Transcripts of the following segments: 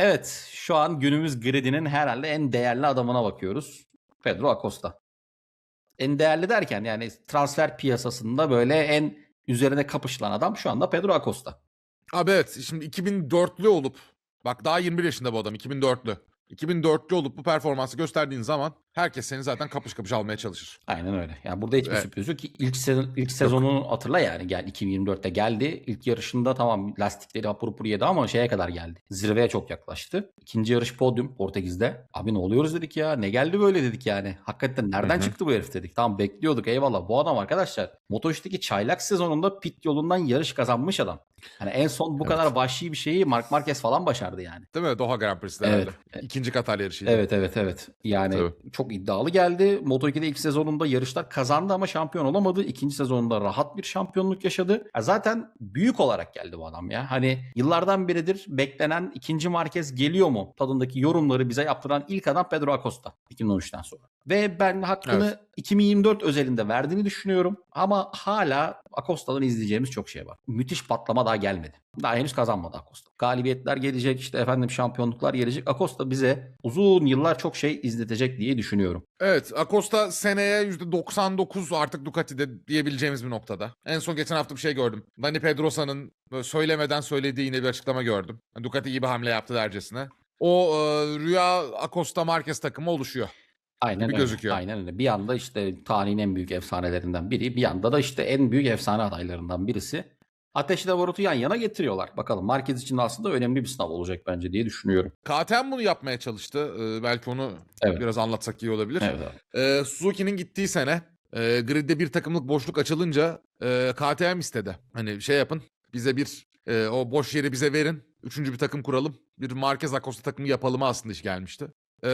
Evet, şu an günümüz gridinin herhalde en değerli adamına bakıyoruz. Pedro Acosta. En değerli derken yani transfer piyasasında böyle en üzerine kapışılan adam şu anda Pedro Acosta. Abi evet şimdi 2004'lü olup bak daha 21 yaşında bu adam 2004'lü. 2004'lü olup bu performansı gösterdiğin zaman herkes seni zaten kapış kapış almaya çalışır. Aynen öyle. Yani burada hiçbir Evet. sürpriz yok ki ilk sezon ilk sezonunu hatırla yani gel 2024'te geldi. İlk yarışında tamam lastikleri hapur hapur yedi ama şeye kadar geldi. Zirveye çok yaklaştı. İkinci yarış podyum Portekiz'de. Abi ne oluyoruz dedik ya. Ne geldi böyle dedik yani. Hakikaten nereden Hı hı. çıktı bu herif dedik. Tamam bekliyorduk eyvallah. Bu adam arkadaşlar Moto3'teki çaylak sezonunda pit yolundan yarış kazanmış adam. Yani en son bu Evet. kadar vahşi bir şeyi Mark Marquez falan başardı yani. Değil mi? Doha Grand Prix'sinde Evet. herhalde. İkinci Katar yarışıydı. Evet evet evet. Yani Tabii. çok iddialı geldi. Moto2'de ilk sezonunda yarışlar kazandı ama şampiyon olamadı. İkinci sezonunda rahat bir şampiyonluk yaşadı. Ya zaten büyük olarak geldi bu adam ya. Hani yıllardan beridir beklenen ikinci Marquez geliyor mu? Tadındaki yorumları bize yaptıran ilk adam Pedro Acosta 2013'ten sonra. Ve ben hakkını Evet. 2024 özelinde verdiğini düşünüyorum. Ama hala Acosta'dan izleyeceğimiz çok şey var. Müthiş patlama daha gelmedi. Daha henüz kazanmadı Acosta. Galibiyetler gelecek işte efendim şampiyonluklar gelecek. Acosta bize uzun yıllar çok şey izletecek diye düşünüyorum. Evet Acosta seneye %99 artık Ducati'de diyebileceğimiz bir noktada. En son geçen hafta bir şey gördüm. Dani Pedrosa'nın söylemeden söylediği yine bir açıklama gördüm. Ducati iyi bir hamle yaptı dercesine. O e, Rüya Acosta Marquez takımı oluşuyor. Aynen gibi öyle. gözüküyor. Aynen öyle. Bir anda işte tarihin en büyük efsanelerinden biri. Bir yanda da işte en büyük efsane adaylarından birisi. Ateşle Barut'u yan yana getiriyorlar. Bakalım Marquez için aslında önemli bir sınav olacak bence diye düşünüyorum. KTM bunu yapmaya çalıştı. E, belki onu Evet. biraz anlatsak iyi olabilir. Evet. abi. E, Suzuki'nin gittiği sene e, gridde bir takımlık boşluk açılınca e, KTM istedi. Hani şey yapın bize bir e, o boş yeri bize verin. Üçüncü bir takım kuralım. Bir Marquez Acosta takımı yapalım aslında iş gelmişti. E,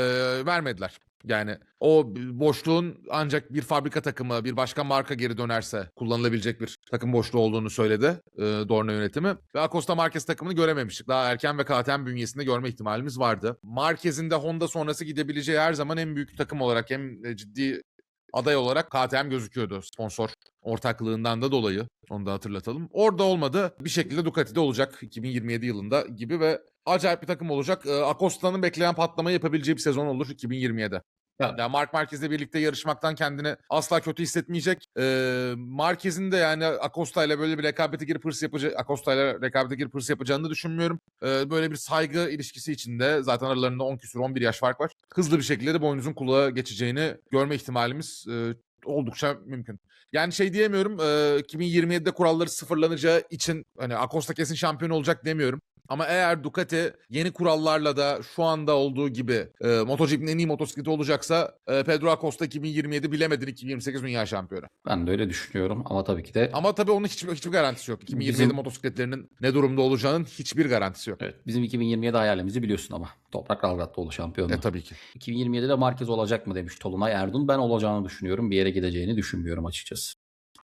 vermediler. Yani o boşluğun ancak bir fabrika takımı, bir başka marka geri dönerse kullanılabilecek bir takım boşluğu olduğunu söyledi e, Dorna yönetimi. Ve Acosta Marquez takımını görememiştik. Daha erken ve KTM bünyesinde görme ihtimalimiz vardı. Marquez'in de Honda sonrası gidebileceği her zaman en büyük takım olarak hem e, ciddi aday olarak KTM gözüküyordu sponsor ortaklığından da dolayı. Onu da hatırlatalım. Orada olmadı. Bir şekilde Ducati'de olacak 2027 yılında gibi ve acayip bir takım olacak. Ee, Acosta'nın beklenen patlamayı yapabileceği bir sezon olur 2027'de. Ya- Yani Mark Marquez'le birlikte yarışmaktan kendini asla kötü hissetmeyecek. Ee, Marquez'in de yani Acosta ile böyle bir rekabete girip hırs yapacak, Acosta ile rekabete girip hırs yapacağını düşünmüyorum. Ee, böyle bir saygı ilişkisi içinde zaten aralarında 10 küsur 11 yaş fark var. Hızlı bir şekilde de boynuzun kulağa geçeceğini görme ihtimalimiz e, oldukça mümkün. Yani şey diyemiyorum e, 2027'de kuralları sıfırlanacağı için hani Acosta kesin şampiyon olacak demiyorum. Ama eğer Ducati yeni kurallarla da şu anda olduğu gibi e, MotoGP'nin en iyi motosikleti olacaksa e, Pedro Acosta 2027 bilemedin 2028 dünya şampiyonu. Ben de öyle düşünüyorum ama tabii ki de Ama tabii onun hiçbir, hiçbir garantisi yok. 2027 Bizim- motosikletlerinin ne durumda olacağının hiçbir garantisi yok. evet, bizim 2027 hayalimizi biliyorsun ama. Toprak Ralgatlıoğlu şampiyonluğu. E tabii ki. 2027'de Marquez olacak mı demiş Tolunay Erdun. Ben olacağını düşünüyorum. Bir yere gideceğini düşünmüyorum açıkçası.